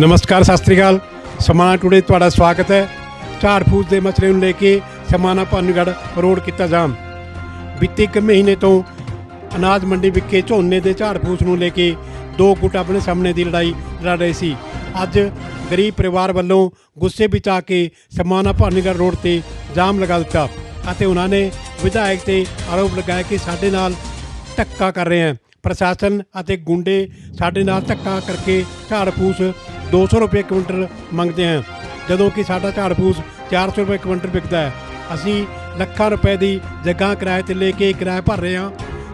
ਨਮਸਕਾਰ, ਸਤਿ ਸ੍ਰੀ ਅਕਾਲ। ਸਮਾਣਾ ਟੂਡੇ ਤੁਹਾਡਾ ਸਵਾਗਤ ਹੈ। ਝਾੜ ਫੂਸ ਦੇ ਮਸਲੇ ਨੂੰ ਲੈ ਕੇ ਸਮਾਣਾ ਭਾਨੂਗੜ੍ਹ ਰੋਡ ਕੀਤਾ ਜਾਮ। ਬੀਤੇ ਇੱਕ ਮਹੀਨੇ ਤੋਂ ਅਨਾਜ ਮੰਡੀ ਵਿਖੇ ਝੋਨੇ ਦੇ ਝਾੜ ਫੂਸ ਨੂੰ ਲੈ ਕੇ ਦੋ ਗੁੱਟ ਆਪਣੇ ਸਾਹਮਣੇ ਦੀ ਲੜਾਈ ਲੜ ਰਹੇ ਸੀ। ਅੱਜ ਗਰੀਬ ਪਰਿਵਾਰ ਵੱਲੋਂ ਗੁੱਸੇ ਵਿੱਚ ਆ ਕੇ ਸਮਾਣਾ ਭਾਨੂਗੜ੍ਹ ਰੋਡ ਤੇ ਜਾਮ ਲਗਾ ਦਿੱਤਾ ਅਤੇ ਉਹਨਾਂ ਨੇ ਵਿਧਾਇਕ ਤੇ ਆਰੋਪ ਲਗਾਇਆ ਕਿ ਸਾਡੇ ਨਾਲ ਧੱਕਾ ਕਰ ਰਹੇ ਹਨ ਪ੍ਰਸ਼ਾਸਨ ਅਤੇ ਗੁੰਡੇ ਸਾਡੇ ਨਾਲ ਧੱਕਾ ਕਰਕੇ ਝਾੜ ਫੂਸ 200 ਰੁਪਏ ਕੁਇੰਟਲ ਮੰਗਦੇ ਹਨ ਜਦੋਂ ਕਿ ਸਾਡਾ ਝਾੜ ਫੂਸ 400 ਰੁਪਏ ਕੁਇੰਟਲ ਵਿਕਦਾ ਹੈ। ਅਸੀਂ ਲੱਖਾਂ ਰੁਪਏ ਦੀ ਜਗ੍ਹਾ ਕਿਰਾਏ ਤੇ ਲੈ ਕੇ ਕਿਰਾਇਆ ਭਰ ਰਹੇ ਹਾਂ।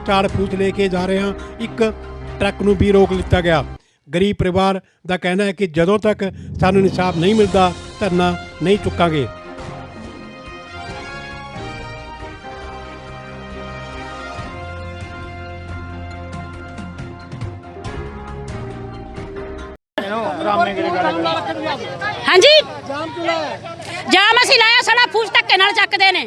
ਝਾੜ ਫੂਸ ਲੈ ਕੇ ਜਾ ਰਹੇ ਹਾਂ। ਇੱਕ ਟਰੱਕ ਨੂੰ ਵੀ ਰੋਕ ਲਿੱਤਾ ਗਿਆ। ਗਰੀਬ ਪਰਿਵਾਰ ਦਾ ਕਹਿਣਾ ਹੈ ਕਿ ਜਦੋਂ ਤੱਕ ਸਾਨੂੰ ਇਨਸਾਫ ਨਹੀਂ ਮਿਲਦਾ, ਧਰਨਾ ਨਹੀਂ ਚੁੱਕਾਂਗੇ। ਹਾਂਜੀ? ਜਾਮ ਅਸੀਂ ਲਾਇਆ ਸਾਡਾ ਫੂਸ ਧੱਕੇ ਨਾਲ ਚੱਕਦੇ ਨੇ।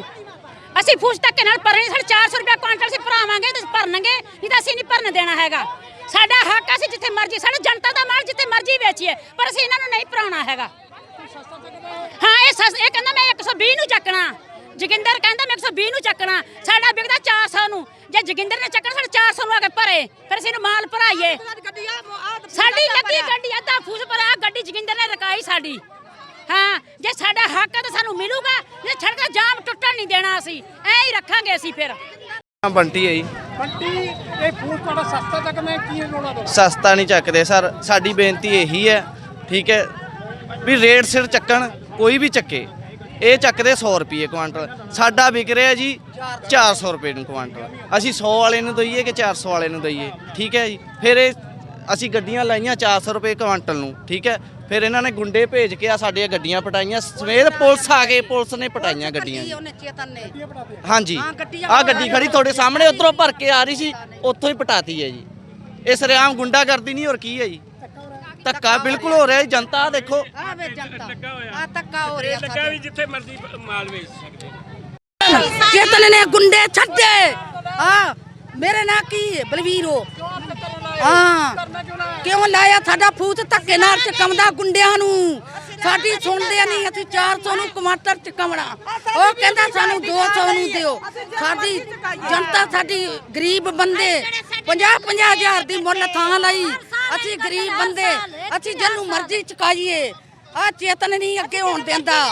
ਅਸੀਂ ਫੂਸ ਧੱਕੇ ਨਾਲ ਭਰਨੀ ਸਾਡੇ 400 ਰੁਪਏ ਕੁਆਂਟਲ ਅਸੀਂ ਭਰਾਵਾਂਗੇ ਤੇ ਭਰਨਗੇ ਨਹੀਂ ਤਾਂ ਅਸੀਂ ਨਹੀਂ ਭਰਨ ਦੇਣਾ ਹੈਗਾ। ਸਾਡਾ ਹੱਕ ਅਸੀਂ ਜਿੱਥੇ ਮਰਜ਼ੀ ਸਾਡਾ ਜਨਤਾ ਦਾ ਮਾਲ ਜਿੱਥੇ ਮਰਜ਼ੀ ਵੇਚੀਏ ਪਰ ਅਸੀਂ ਇਹਨਾਂ ਨੂੰ ਨਹੀਂ ਭਰਾਉਣਾ ਹੈਗਾ। ਹਾਂ ਇਹ ਸਸ ਇਹ ਕਹਿੰਦਾ ਮੈਂ 120 ਨੂੰ ਚੱਕਣਾ। ਜੋਗਿੰਦਰ ਕਹਿੰਦਾ ਮੈਂ 120 ਨੂੰ ਚੱਕਣਾ। ਸਾਡਾ ਵਿਕਦਾ 400 ਨੂੰ। ਜੇ ਜੋਗਿੰਦਰ ਨੇ ਚੱਕਣਾ ਸਾਡਾ 400 ਨੂੰ ਆ ਕੇ ਭਰੇ ਫਿਰ ਅਸੀਂ ਇਹਨੂੰ ਮਾਲ ਭਰਾਈਏ। ਸਾਡੀ ਲੱਗੀ ਗੱਡੀ ਅੱਧਾ ਫੂਸ ਪਰ ਆ ਗੱਡੀ ਜੋਗਿੰਦਰ ਨੇ ਰਕਾਈ ਸਾਡੀ। ਹਾਂ ਜੇ ਸਾਡਾ ਹੱਕ ਹੈ ਤਾਂ ਸਾਨੂੰ ਮਿਲੂਗਾ। ਜੇ ਛੜਕਾ ਜਾਮ ਟੁੱਟਣ ਨਹੀਂ ਦੇਣਾ ਅਸੀਂ ਐ ਹੀ ਰੱਖਾਂਗੇ ਅਸੀਂ ਫਿਰ। ਬੰਟੀ ਹੈ ਜੀ। ਬੰਟੀ ਇਹ ਫੂਸ ਤੁਹਾਡਾ ਸਸਤਾ ਚੱਕਣਾ ਕੀ ਲੋੜਾ ਦੋ ਸਸਤਾ ਨਹੀਂ ਚੱਕਦੇ ਸਰ। ਸਾਡੀ ਬੇਨਤੀ ਇਹੀ ਹੈ ਠੀਕ ਹੈ ਵੀ ਰੇਟ ਸਿਰ ਚੱਕਣ ਕੋਈ ਵੀ ਚੱਕੇ। ਇਹ ਚੱਕਦੇ 100 ਰੁਪਏ ਕੁਆਂਟਲ। ਸਾਡਾ ਵਿਕ ਰਿਹਾ ਜੀ 400 ਰੁਪਏ ਨੂੰ ਕੁਆਂਟਲ। ਅਸੀਂ 100 ਵਾਲੇ ਨੂੰ ਦਈਏ ਕਿ 400 ਵਾਲੇ ਨੂੰ ਦਈਏ? ਠੀਕ ਹੈ ਜੀ। ਫਿਰ ਇਹ ਅਸੀਂ ਗੱਡੀਆਂ ਲਾਈਆਂ 400 ਰੁਪਏ ਕੁਆਂਟਲ ਨੂੰ ਠੀਕ ਹੈ? ਫਿਰ ਇਹਨਾਂ ਨੇ ਗੁੰਡੇ ਭੇਜ ਕੇ ਆ ਸਾਡੀਆਂ ਗੱਡੀਆਂ ਪਟਾਈਆਂ। ਸਵੇਰ ਪੁਲਿਸ ਆ ਗਏ ਪੁਲਿਸ ਨੇ ਪਟਾਈਆਂ ਗੱਡੀਆਂ ਜੀ। ਹਾਂਜੀ। ਹਾਂ, ਆ ਗੱਡੀ ਖੜੀ ਤੁਹਾਡੇ ਸਾਹਮਣੇ ਉਧਰੋਂ ਭਰ ਕੇ ਆ ਰਹੀ ਸੀ ਉੱਥੋਂ ਹੀ ਪਟਾਤੀ ਹੈ ਜੀ। ਇਸ ਰਿਆਮ ਗੁੰਡਾ ਕਰਦੀ ਨਹੀਂ ਹੋਰ ਕੀ ਹੈ ਜੀ? ਧੱਕਾ ਬਿਲਕੁਲ ਹੋ ਰਿਹਾ ਜੀ ਜਨਤਾ ਆਹ ਦੇਖੋ। ਆ ਵੇ ਜਨਤਾ। ਆ ਤੱਕਾ ਹੋ ਰਿਹਾ ਲੱਗਾ ਵੀ ਜਿੱਥੇ ਮਰਜ਼ੀ ਮਾਲ ਵੇਚ ਸਕਦੇ। ਚੇਤਨ ਨੇ ਗੁੰਡੇ ਛੱਡੇ। ਹਾਂ ਮੇਰੇ ਨਾਂ ਕੀ ਹੈ? ਬਲਵੀਰੋ ਹਾਂ। ਕਿਉਂ ਲਾਇਆ? ਸਾਡਾ ਫੂਸ ਧੱਕੇ ਨਾਲ ਚਕਮਦਾ ਗੁੰਡਿਆਂ ਨੂੰ। ਸਾਡੀ ਸੁਣਦੇ ਨਹੀਂ, ਅਸੀਂ 400 ਨੂੰ ਟਮਾਟਰ ਚਕਮਣਾ। ਉਹ ਕਹਿੰਦਾ ਸਾਨੂੰ 200 ਨੂੰ ਦਿਓ। ਸਾਡੀ ਜਨਤਾ, ਸਾਡੀ ਗਰੀਬ ਬੰਦੇ 50 50 ਹਜ਼ਾਰ ਦੀ ਮੁੱਲ ਥਾਂ ਲਈ। ਅਸੀਂ ਗਰੀਬ ਬੰਦੇ, ਅਸੀਂ ਜਿਹਨੂੰ ਮਰਜ਼ੀ ਚੁਕਾਈਏ। ਆ ਚੇਤਨ ਨਹੀਂ ਅੱਗੇ ਹੋਣ ਦਿੰਦਾ।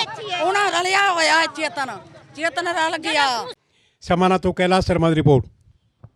ਉਹਨਾਂ ਰਲਿਆ ਹੋਇਆ ਚੇਤਨ। ਚੇਤਨ ਰਲ ਗਿਆ। ਸਮਾਣਾ ਤੋਂ ਕੈਲਾਸ਼ ਸ਼ਰਮਾ ਦੀ ਰਿਪੋਰਟ।